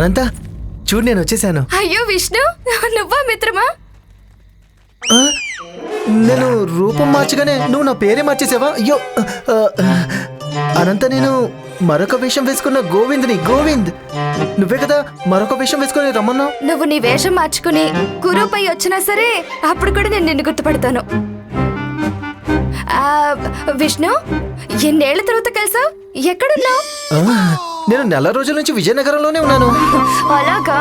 అనంత చూడు నేను వచ్చేసాను. అయ్యో విష్ణు నువ్వా మిత్రమా? నేను రూపం మార్చగానే నువ్వు నా పేరే మార్చేసావా? అయ్యో అనంత నేను మరొక వేషం వేసుకున్న గోవింద్ని గోవింద్. నువ్వే కదా మరొక వేషం వేసుకొని రమ్మన్నావు? నువ్వు నీ వేషం మార్చుకుని గురువుపై వచ్చినా సరే అప్పుడు కూడా నేను నిన్ను గుర్తుపడతాను. విష్ణు ఎన్నేళ్ళ తర్వాత కలిసావు? ఎక్కడున్నావు? నేను నెల రోజుల నుంచి విజయనగరంలోనే ఉన్నాను. అలాగా?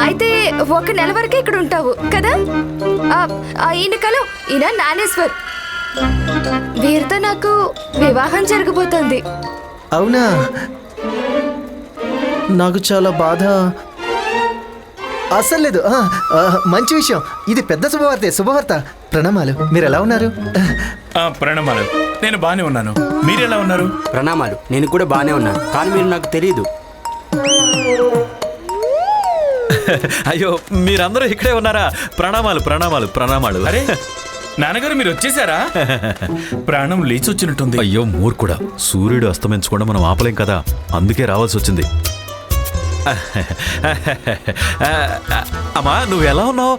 అయితే ఒక నెల వరకే ఇక్కడ ఉంటావు కదా? ఈయన కలు ఈయన నానేశ్వర్. వీరితో నాకు వివాహం జరగబోతోంది. అవునా? నాకు చాలా బాధ. అస్సలు లేదు. మంచి విషయం. ఇది పెద్ద శుభవార్తే శుభవార్త. ప్రణామాలు. మీరు ఎలా ఉన్నారు? ఆ, ప్రణామాలు. నేను బానే ఉన్నాను. మీరు ఎలా ఉన్నారు? ప్రణామాలు. నేను కూడా బాగానే ఉన్నాను కానీ మీరు నాకు తెలియదు అయ్యో మీరందరూ ఇక్కడే ఉన్నారా? ప్రణామాలు ప్రణామాలు ప్రణామాలు. అరే నాన్నగారు మీరు వచ్చేసారా? ప్రాణం లేచి వచ్చినట్టుంది. అయ్యో మూర్ఖుడా. సూర్యుడు అస్తమించకుండా మనం ఆపలేం కదా? అందుకే రావాల్సి వచ్చింది. అమ్మా నువ్వు ఎలా ఉన్నావు?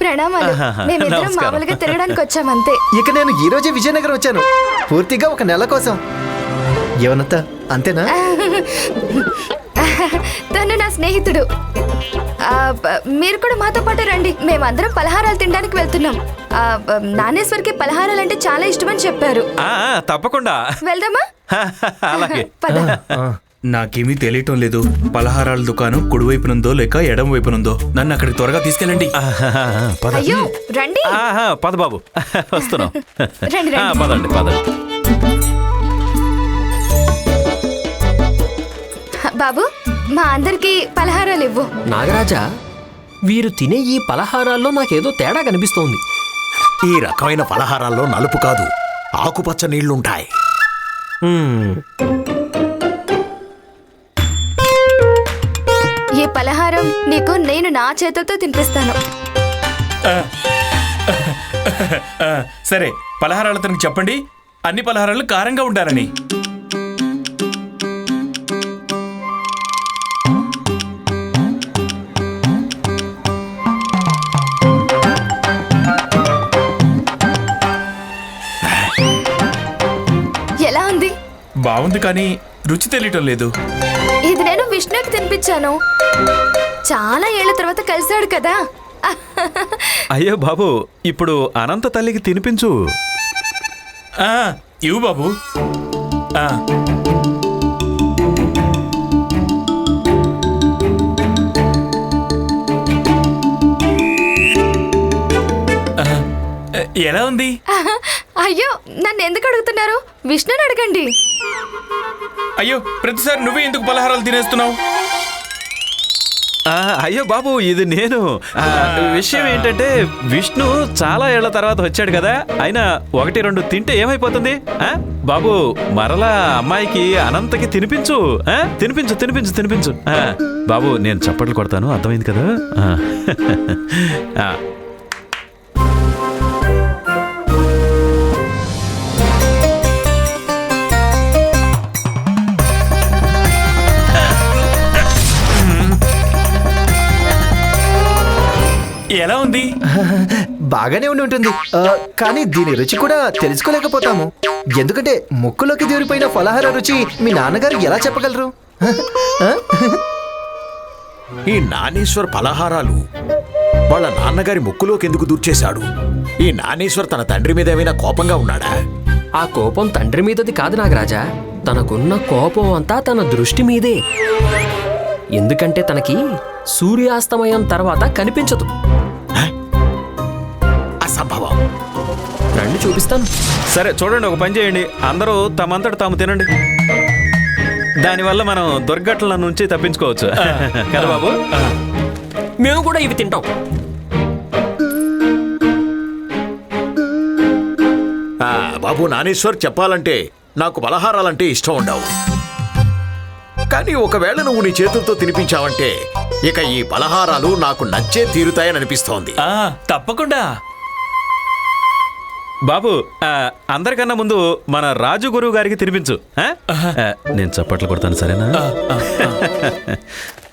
ప్రణామాలు. మేమిద్దరం. మామూలుగా తిరగడానికి వచ్చామంతే. ఇక నేను ఈ రోజే విజయనగరం వచ్చాను. పూర్తిగా ఒక నెల కోసం. ఏమనంత అంతేనా? తను నా స్నేహితుడు. మీరు కూడా మాతో పాటు రండి. మేమందరం పలహారాలు తినడానికి వెళ్తున్నాం. నానేశ్వర్కి పలహారాలు అంటే చాలా ఇష్టమని చెప్పారు. తప్పకుండా. వెళ్దామా? అలాగే. పద. నాకేమీ తెలియటం లేదు. పలహారాల దుకాణం కుడివైపునుందో లేక ఎడం వైపునుందో నన్ను అక్కడికి త్వరగా తీసుకెళ్ళండి. పద. అయ్యో రండి. ఆహా, పద బాబు. వస్తున్నాం. రండి, ఆ, రండి. పదండి పదండి. బాబు మా అందరికి పలహారాలు ఇవ్వు. నాగరాజా వీరు తినే ఈ పలహారాల్లో నాకేదో తేడా కనిపిస్తోంది. ఈ రకమైన పలహారాల్లో నలుపు కాదు ఆకుపచ్చ నీళ్ళుంటాయి హ్మ్, పలహారం నీకు నేను నా చేతులతో తినిపిస్తాను. సరే పలహారాలు అతనికి చెప్పండి. అన్ని పలహారాలు కారంగా ఉండాలని. ఎలా ఉంది? బాగుంది కానీ రుచి తెలియటం లేదు. విష్ణుకి తినిపించాను. చాలా ఏళ్ళ తర్వాత కలిశాడు కదా. అయ్యో బాబు ఇప్పుడు అనంత తల్లికి తినిపించు. ఆ, ఇవ్వు బాబు. ఎలా ఉంది? అయ్యో నన్ను ఎందుకు అడుగుతున్నారు? విష్ణుని అడగండి. అయ్యో ప్రతిసారి నువ్వే ఎందుకు పలహారాలు తినేస్తున్నావు? అయ్యో బాబు ఇది నేను. విషయం ఏంటంటే విష్ణు చాలా ఏళ్ళ తర్వాత వచ్చాడు కదా. అయినా ఒకటి రెండు తింటే ఏమైపోతుంది? బాబు మరలా అమ్మాయికి అనంతకి తినిపించు. ఆ? తినిపించు తినిపించు తినిపించు. ఆ, బాబు నేను చప్పట్లు కొడతాను. అర్థమైంది కదా? ఎలా ఉంది? బాగానే ఉండి ఉంటుంది. కానీ దీని రుచి కూడా తెలుసుకోలేకపోతాము. ఎందుకంటే ముక్కులోకి దూరిపోయిన ఫలహార రుచి మీ నాన్నగారు ఎలా చెప్పగలరు? ఈ నానేశ్వర్ పలహారాలు వాళ్ళ నాన్నగారి ముక్కులోకి ఎందుకు దూర్చేశాడు? ఈ నానేశ్వర్ తన తండ్రి మీద ఏమైనా కోపంగా ఉన్నాడా? ఆ కోపం తండ్రి మీదది కాదు నాగరాజా. తనకున్న కోపం అంతా తన దృష్టి మీదే. ఎందుకంటే తనకి సూర్యాస్తమయం తర్వాత కనిపించదు. రండి చూపిస్తాను. సరే చూడండి ఒక పని చేయండి. అందరూ తమంతట తాము తినండి. దానివల్ల మనం దుర్ఘటనల నుంచి తప్పించుకోవచ్చు. కదా బాబు? మేము కూడా ఇవి తింటాం. ఆ, బాబు నానేశ్వర్ చెప్పాలంటే నాకు పలహారాలంటే ఇష్టం ఉండవు. కానీ ఒకవేళ నువ్వు నీ చేతులతో తినిపించావంటే ఇక ఈ పలహారాలు నాకు నచ్చే తీరుతాయని అనిపిస్తోంది. ఆ తప్పకుండా. బాబు అందరికన్నా ముందు మన రాజు గురువు గారికి తినిపించు నేను చప్పట్లు కొడతాను సరేనా?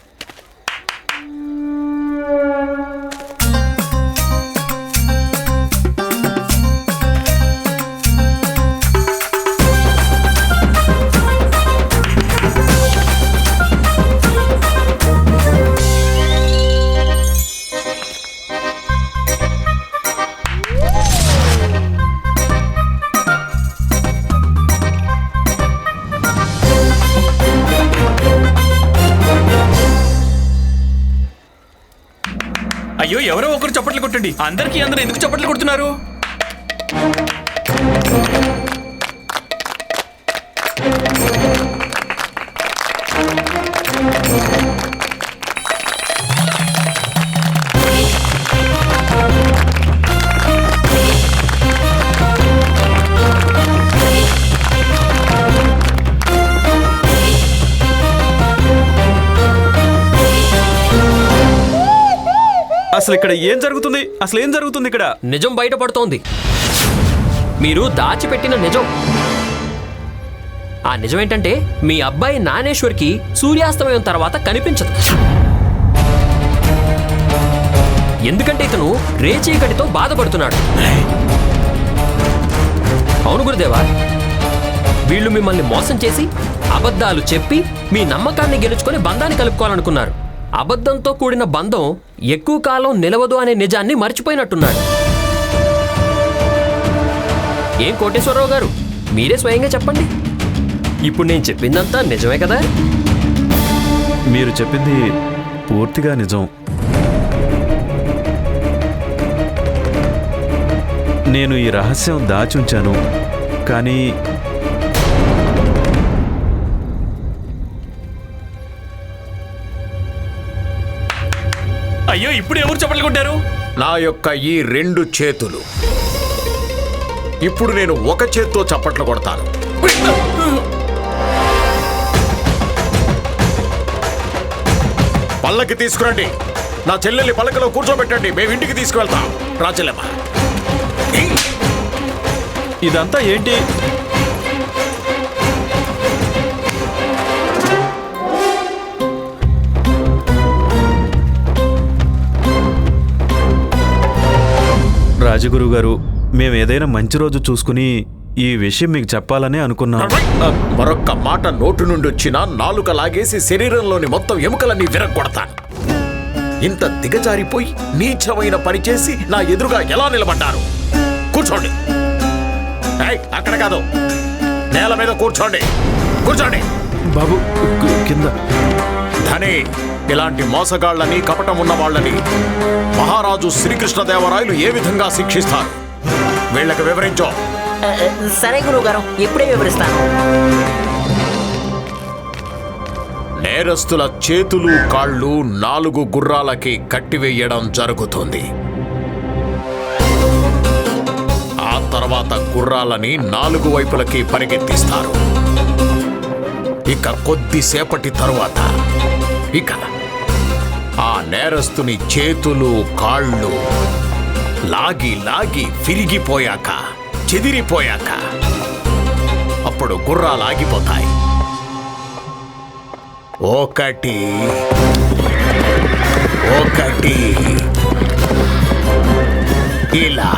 అందరికీ అందరూ ఎందుకు చప్పట్లు కొడుతున్నారు? అసలు ఇక్కడ ఏం జరుగుతుంది? అసలు ఏం జరుగుతుంది ఇక్కడ? నిజం బయటపడుతోంది. మీరు దాచిపెట్టిన నిజం. ఆ నిజం ఏంటంటే మీ అబ్బాయి నానేశ్వర్కి సూర్యాస్తమయం తర్వాత కనిపించదు. ఎందుకంటే ఇతను రేచీకటితో బాధపడుతున్నాడు. అవును గురుదేవా వీళ్ళు మిమ్మల్ని మోసం చేసి అబద్ధాలు చెప్పి మీ నమ్మకాన్ని గెలుచుకొని బంధాన్ని కలుపుకోవాలనుకున్నారు. అబద్ధంతో కూడిన బంధం ఎక్కువ కాలం నిలవదు అనే నిజాన్ని మర్చిపోయినట్టున్నాడు. ఏం కోటేశ్వరరావు గారు? మీరే స్వయంగా చెప్పండి. ఇప్పుడు నేను చెప్పిందంతా నిజమే కదా? మీరు చెప్పింది పూర్తిగా నిజం. నేను ఈ రహస్యం దాచుంచాను. కానీ అయ్యో ఇప్పుడు ఎవరు చప్పట్లు కొట్టారు? నా యొక్క ఈ రెండు చేతులు. ఇప్పుడు నేను ఒక చేత్తో చప్పట్లు కొడతాను. పల్లకి తీసుకురండి. నా చెల్లెల్ని పల్లకలో కూర్చోబెట్టండి. మేము ఇంటికి తీసుకువెళ్తాం. రా చెల్లెమ్మ ఇదంతా ఏంటి? రాజగురు గారు మేము ఏదైనా మంచి రోజు చూసుకుని ఈ విషయం మీకు చెప్పాలని అనుకున్నాం. మరొక్క మాట నోటు నుండి వచ్చినా నాలుక లాగేసి శరీరంలోని మొత్తం ఎముకలన్నీ విరగొడతాను ఇంత దిగజారిపోయి నీచమైన పని చేసి నా ఎదురుగా ఎలా నిలబడ్డారు? కూర్చోండి. అక్కడ కాదు. నేల మీద కూర్చోండి. కూర్చోండి. బాబు కింద. ధనే ఇలాంటి మోసగాళ్ళని కపటం ఉన్న వాళ్ళని మహారాజు శ్రీకృష్ణదేవరాయలు ఏ విధంగా శిక్షిస్తారు? వీళ్ళకి వివరించో. సరే గురువుగారు ఇప్పుడే వివరిస్తాను. నేరస్తుల చేతులు కాళ్ళు నాలుగు గుర్రాలకి కట్టివేయడం జరుగుతుంది. ఆ తర్వాత గుర్రాలని నాలుగు వైపులకి పరిగెత్తిస్తారు. ఇక కొద్దిసేపటి తరువాత ఇక నేరస్తుని చేతులు కాళ్ళు లాగి లాగి విరిగిపోయాక చెదిరిపోయాక అప్పుడు గుర్రాలు ఆగిపోతాయి. ఒకటి ఒకటి. ఇలా.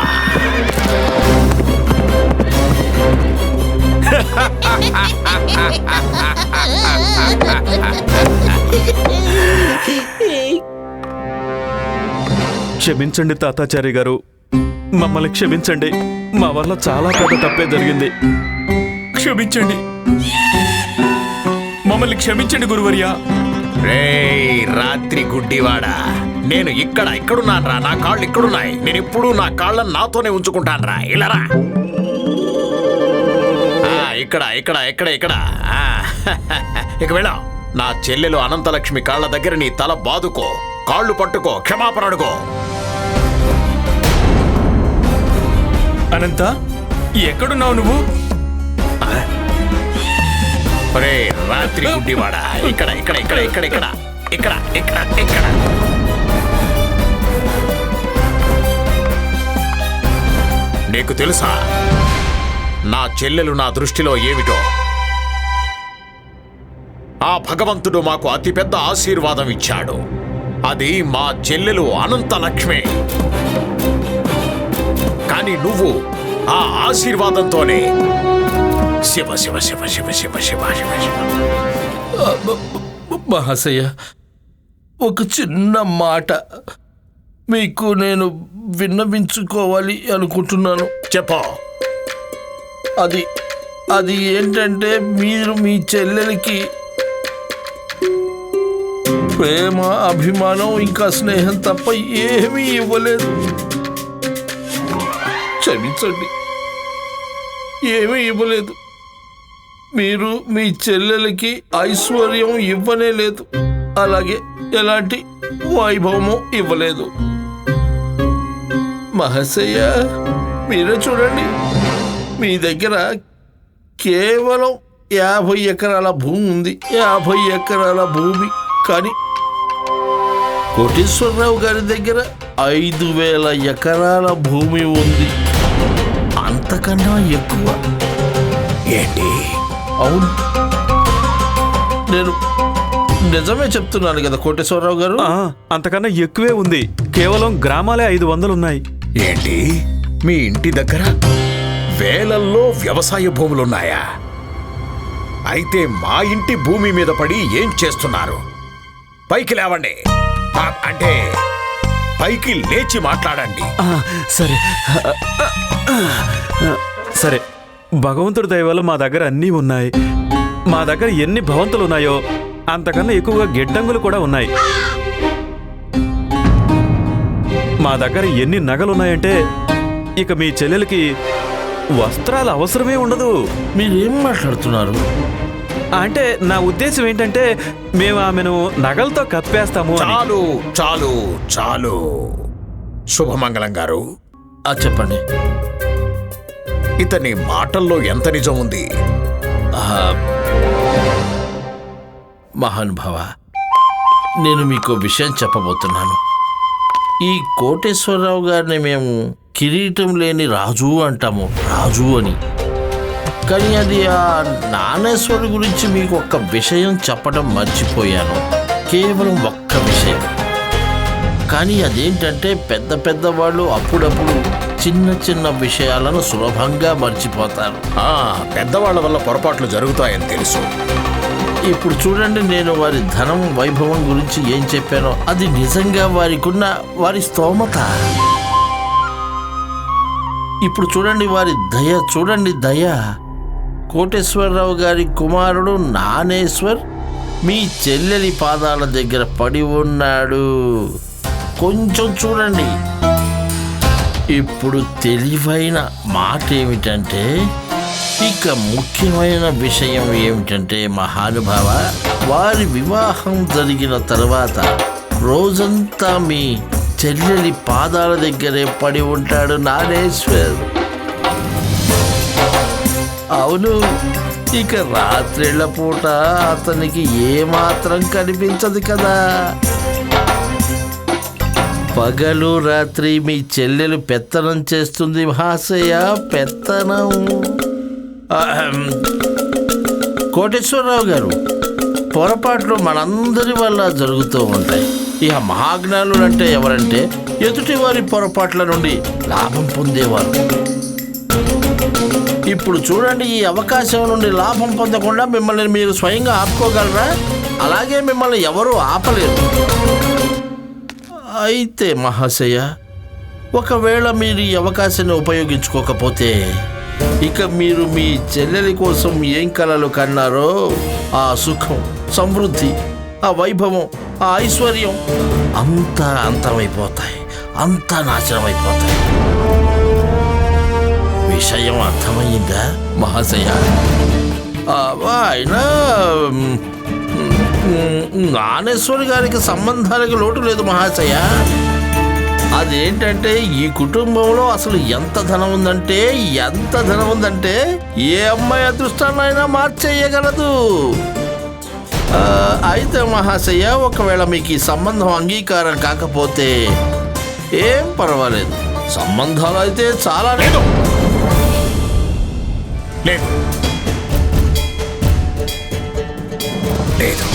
క్షమించండి తాతాచారి గారు. మమ్మల్ని క్షమించండి. మా వల్ల చాలా పెద్ద తప్పే జరిగింది. క్షమించండి. మమ్మల్ని క్షమించండి గురువర్య. రేయ్ రాత్రి గుడ్డివాడా. నేను ఇక్కడ ఇక్కడున్నాను రా. నా కాళ్ళు ఇక్కడున్నాయి. నేను ఎప్పుడూ నా కాళ్ళని నాతోనే ఉంచుకుంటాను రా. ఇలారా ఆ, ఇక్కడ ఇక్కడ ఇక్కడ ఇక్కడ. ఇక వెళ్ళా. నా చెల్లెలు అనంతలక్ష్మి కాళ్ళ దగ్గర నీ తల బాదుకో. కాళ్ళు పట్టుకో. క్షమాపణ అడుకో అనంత ఎక్కడున్నావు నువ్వు? ఒరే రాత్రి గుడ్డివాడా? ఇక్కడ ఇక్కడ ఇక్కడ ఇక్కడ ఇక్కడ ఇక్కడ ఇక్కడ ఇక్కడ. నీకు తెలుసా? నా చెల్లెలు నా దృష్టిలో ఏమిటో? ఆ భగవంతుడు మాకు అతిపెద్ద ఆశీర్వాదం ఇచ్చాడు. అది మా చెల్లెలు అనంత లక్ష్మి. కానీ నువ్వు ఆ ఆశీర్వాదంతోనే. శివ శివ శివ శివ శివ శివ శివ శివ. మహాశయ ఒక చిన్న మాట మీకు నేను విన్నవించుకోవాలి అనుకుంటున్నాను. చెప్పు. అది అది ఏంటంటే మీరు మీ చెల్లెలకి ప్రేమ అభిమానం ఇంకా స్నేహం తప్ప ఏమీ ఇవ్వలేదు. క్షమించండి. ఏమీ ఇవ్వలేదు. మీరు మీ చెల్లెలకి ఐశ్వర్యం ఇవ్వనే లేదు. అలాగే ఎలాంటి వైభవము ఇవ్వలేదు. మహసయ్య మీరే చూడండి. మీ దగ్గర కేవలం యాభై ఎకరాల భూమి ఉంది. యాభై ఎకరాల భూమి. కానీ కోటేశ్వరరావు గారి దగ్గర ఐదు వేల ఎకరాల భూమి ఉంది. అంతకన్నా ఎక్కువ? ఏంటి? అవును. నేను నిజమే చెప్తున్నాను కదా కోటేశ్వరరావు గారు. ఆ, అంతకన్నా ఎక్కువే ఉంది. కేవలం గ్రామాలే ఐదు వందలు ఉన్నాయి ఏంటి? మీ ఇంటి దగ్గర వేలల్లో వ్యవసాయ భూములున్నాయా? అయితే మా ఇంటి భూమి మీద పడి ఏం చేస్తున్నారు? పైకి లేవండి. ఆ, అంటే పైకి లేచి మాట్లాడండి. ఆ, సరే. సరే. భగవంతుడి దయ వల్ల మా దగ్గర అన్నీ ఉన్నాయి. మా దగ్గర ఎన్ని భవంతులు ఉన్నాయో అంతకన్నా ఎక్కువగా గిడ్డంగులు కూడా ఉన్నాయి. మా దగ్గర ఎన్ని నగలు ఉన్నాయంటే ఇక మీ చెల్లెలకి వస్త్రాలు అవసరమే ఉండదు. మీరేం మాట్లాడుతున్నారు? అంటే నా ఉద్దేశం ఏంటంటే మేము ఆమెను నగలతో కప్పేస్తాము అని. చాలు చాలు చాలు. శుభమంగళం గారు. ఆ చెప్పండి. ఇతని మాటల్లో ఎంత నిజం ఉంది? మహానుభావ నేను మీకు విషయం చెప్పబోతున్నాను. ఈ కోటేశ్వరరావు గారిని మేము కిరీటం లేని రాజు అంటాము. రాజు అని. కానీ అది ఆ నానేశ్వరి గురించి మీకు ఒక్క విషయం చెప్పడం మర్చిపోయాను. కేవలం ఒక్క విషయం. కానీ అదేంటంటే పెద్ద పెద్ద వాళ్ళు అప్పుడప్పుడు చిన్న చిన్న విషయాలను సులభంగా మర్చిపోతారు. ఆ పెద్దవాళ్ళ వల్ల పొరపాట్లు జరుగుతాయని తెలుసు. ఇప్పుడు చూడండి నేను వారి ధనం వైభవం గురించి ఏం చెప్పానో. అది నిజంగా వారికున్న వారి స్తోమత. ఇప్పుడు చూడండి వారి దయ చూడండి దయ. కోటేశ్వరరావు గారి కుమారుడు నానేశ్వర్ మీ చెల్లెలి పాదాల దగ్గర పడి ఉన్నాడు. కొంచెం చూడండి. ఇప్పుడు తెలివైన మాట ఏమిటంటే ఇక ముఖ్యమైన విషయం ఏమిటంటే మహానుభావ వారి వివాహం జరిగిన తర్వాత రోజంతా మీ చెల్లెలి పాదాల దగ్గరే పడి ఉంటాడు నానేశ్వర్. అవును. ఇక రాత్రిళ్ళ పూట అతనికి ఏమాత్రం కనిపించదు కదా. పగలు రాత్రి మీ చెల్లెలు పెత్తనం చేస్తుంది మహాశయ పెత్తనం. కోటేశ్వరరావు గారు పొరపాట్లు మనందరి వల్ల జరుగుతూ ఉంటాయి. ఇక మహాజ్ఞానులు అంటే ఎవరంటే ఎదుటి వారి పొరపాట్ల నుండి లాభం పొందేవారు. ఇప్పుడు చూడండి ఈ అవకాశం నుండి లాభం పొందకుండా మిమ్మల్ని మీరు స్వయంగా ఆపుకోగలరా? అలాగే మిమ్మల్ని ఎవరూ ఆపలేరు. అయితే మహాశయ ఒకవేళ మీరు ఈ అవకాశాన్ని ఉపయోగించుకోకపోతే ఇక మీరు మీ చెల్లెలి కోసం ఏం కలలు కన్నారో? ఆ సుఖం సమృద్ధి ఆ వైభవం ఆ ఐశ్వర్యం అంతా అంతమైపోతాయి. అంతా నాశనం అయిపోతాయి విషయం అర్థమయ్యిందా మహాశయ. ఆయన నానేశ్వరి గారికి సంబంధాలకి లోటు లేదు మహాశయ. అదేంటంటే ఈ కుటుంబంలో అసలు ఎంత ధనం ఉందంటే ఎంత ధనం ఉందంటే ఏ అమ్మాయి అదృష్టాన్నైనా మార్చేయగలదు. అయితే మహాశయ ఒకవేళ మీకు ఈ సంబంధం అంగీకారం కాకపోతే ఏం పర్వాలేదు. సంబంధాలు అయితే చాలా లేదు. లేదు. లేదు.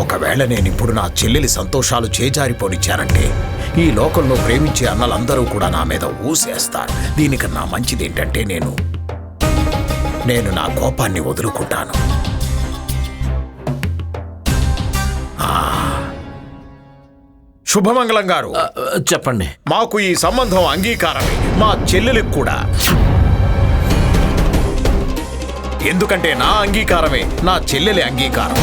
ఒకవేళ నేను ఇప్పుడు నా చెల్లెలి సంతోషాలు చేజారిపోనిచ్చానంటే ఈ లోకంలో ప్రేమించే అన్నలందరూ కూడా నా మీద ఊసేస్తారు. దీనికన్నా మంచిదేంటంటే నేను నేను నా కోపాన్ని వదులుకుంటాను. శుభమంగళం గారు. చెప్పండి. మాకు ఈ సంబంధం అంగీకారమే. మా చెల్లెలికి కూడా. ఎందుకంటే నా అంగీకారమే నా చెల్లెలి అంగీకారం.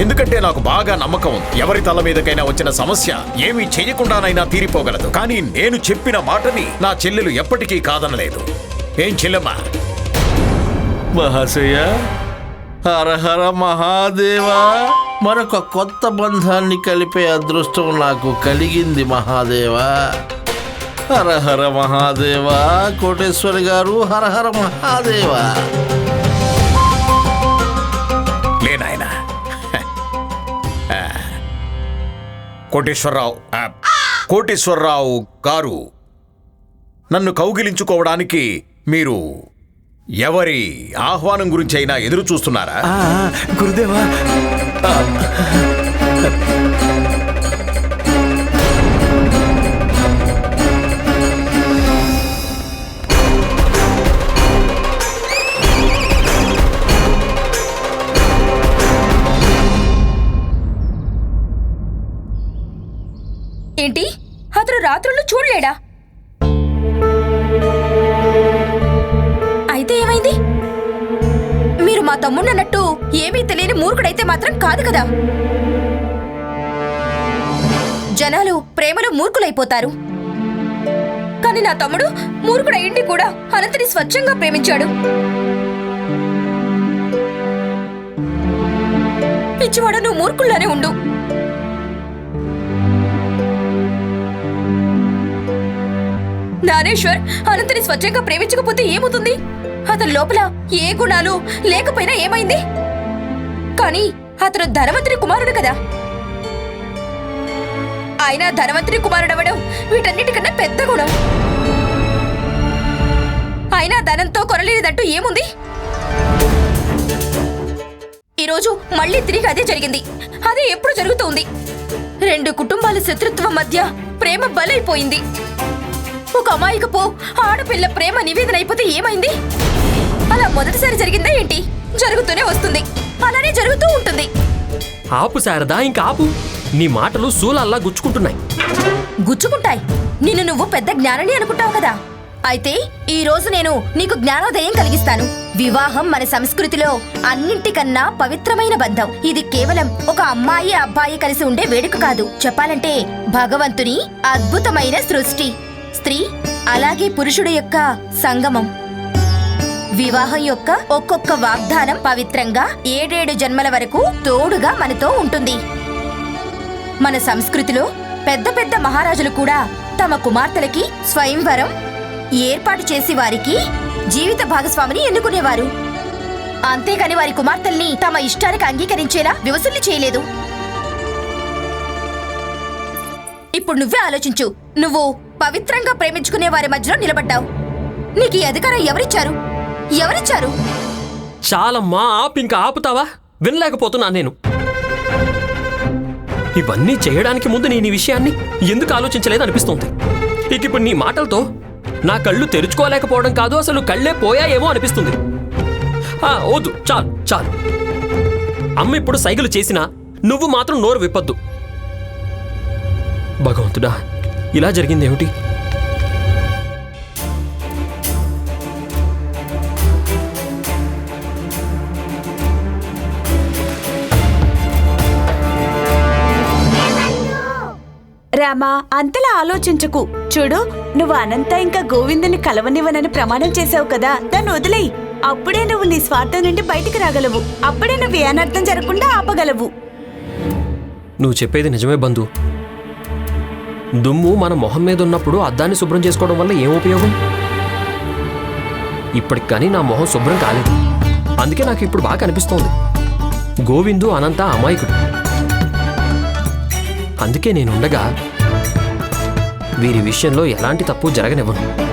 ఎందుకంటే నాకు బాగా నమ్మకం. ఎవరి తల మీదకైనా వచ్చిన సమస్య ఏమీ చేయకుండానైనా తీరిపోగలదు. కానీ నేను చెప్పిన మాటని నా చెల్లెలు ఎప్పటికీ కాదనలేదు. ఏం చెల్లెమ్మా? మహాశయ హరహర మహాదేవా మరొక కొత్త బంధాన్ని కలిపే అదృష్టం నాకు కలిగింది మహాదేవా. హరహర మహాదేవా కోటేశ్వర గారు హరహర మహాదేవా. లేనాయన కోటేశ్వరరావు కోటేశ్వరరావు గారు నన్ను కౌగిలించుకోవడానికి మీరు ఎవరి ఆహ్వానం గురించి అయినా ఎదురు చూస్తున్నారా? గురుదేవా. ఏంటి? అతను రాత్రులు చూడలేడా? మా తమ్ముడు అన్నట్టు ఏమీ తెలియని మూర్ఖుడైతే మాత్రం కాదు కదా. జనాలు ప్రేమలో మూర్ఖులైపోతారు. కానీ నా తమ్ముడు మూర్ఖుడయ్యిండి కూడా అనంతని స్వచ్ఛంగా ప్రేమించాడు. పిచ్చివాడు నువ్వు మూర్ఖుల్లానే ఉండు. నానేశ్వర్ అనంతని స్వచ్ఛంగా ప్రేమించకపోతే ఏమవుతుంది? అతని లోపల ఏ గుణాలు లేకపోయినా ఏమైంది? కానీ అతను ధనవంతుని కుమారుడు కదా. ఆయన ధనవంతుని కుమారుడవడం వీటన్నిటికన్నా పెద్ద గుణం. ఆయన ధనంతో కొనలేనిదంటూ ఏముంది? ఈరోజు మళ్ళీ తిరిగి అదే జరిగింది. అదే ఎప్పుడు జరుగుతోంది రెండు కుటుంబాల శత్రుత్వం మధ్య ప్రేమ బలైపోయింది. ఒక అమాయకపు ఆడపిల్ల ప్రేమ నివేదన అయిపోతే ఏమైంది? అలా మొదటిసారి జరిగిందా ఏంటి? జరుగుతూనే వస్తుంది. అలానే జరుగుతూ ఉంటుంది. ఆపు శారదా ఇంకా ఆపు. నీ మాటలు శూలల్లా గుచ్చుకుంటున్నాయి. గుచ్చుకుంటాయి. నిన్ను నువ్వు పెద్ద జ్ఞానని అనుకుంటావు కదా. అయితే ఈ రోజు నేను నీకు జ్ఞానోదయం కలిగిస్తాను. వివాహం మన సంస్కృతిలో అన్నింటికన్నా పవిత్రమైన బంధం. ఇది కేవలం ఒక అమ్మాయి అబ్బాయి కలిసి ఉండే వేడుక కాదు. చెప్పాలంటే భగవంతుని అద్భుతమైన సృష్టి. స్త్రీ అలాగే పురుషుడు యొక్క సంగమం. వివాహం యొక్క ఒక్కొక్క వాగ్దానం పవిత్రంగా ఏడేడు జన్మల వరకు తోడుగా మనతో ఉంటుంది. మన సంస్కృతిలో పెద్ద పెద్ద మహారాజులు కూడా తమ కుమార్తెలకి స్వయంవరం ఏర్పాటు చేసి వారికి జీవిత భాగస్వామిని ఎన్నుకునేవారు. అంతేకాని వారి కుమార్తెల్ని తమ ఇష్టానికి అంగీకరించేలా వివసుల్ని చేయలేదు. ఇప్పుడు నువ్వే ఆలోచించు. నువ్వు పవిత్రంగా ప్రేమించుకునే వారి మధ్యలో నిలబడ్డావు. నీకు ఈ అధికారం ఎవరిచ్చారు? ఎవరిచ్చారు? చాలమ్మా ఆపు ఇంకా ఆపుతావా? వినలేకపోతున్నా నేను. ఇవన్నీ చేయడానికి ముందు నేను ఈ విషయాన్ని ఎందుకు ఆలోచించలేదు అనిపిస్తుంది. ఇక ఇప్పుడు నీ మాటలతో నా కళ్ళు తెరుచుకోలేకపోవడం కాదు అసలు కళ్ళే పోయాయేమో అనిపిస్తుంది. ఆ, వద్దు చాలు చాలు. అమ్మ ఇప్పుడు సైగలు చేసినా నువ్వు మాత్రం నోరు విప్పొద్దు. భగవంతుడా ఇలా జరిగిందేమిటి? రామా అంతలా ఆలోచించకు. చూడు నువ్వు అనంత ఇంకా గోవిందుని కలవనివ్వనని ప్రమాణం చేశావు కదా దాన్ని వదిలేయి. అప్పుడే నువ్వు నీ స్వార్థం నుండి బయటికి రాగలవు. అప్పుడే నువ్వు ఏ అనర్థం జరగకుండా ఆపగలవు. నువ్వు చెప్పేది నిజమే బంధు. దుమ్ము మన మొహం మీద ఉన్నప్పుడు అద్దాన్ని శుభ్రం చేసుకోవడం వల్ల ఏం ఉపయోగం? ఇప్పటికి కానీ నా మొహం శుభ్రం కాలేదు. అందుకే నాకు ఇప్పుడు బాగా అనిపిస్తోంది గోవిందు అనంత అమాయకుడు. అందుకే నేనుండగా వీరి విషయంలో ఎలాంటి తప్పు జరగనివ్వను.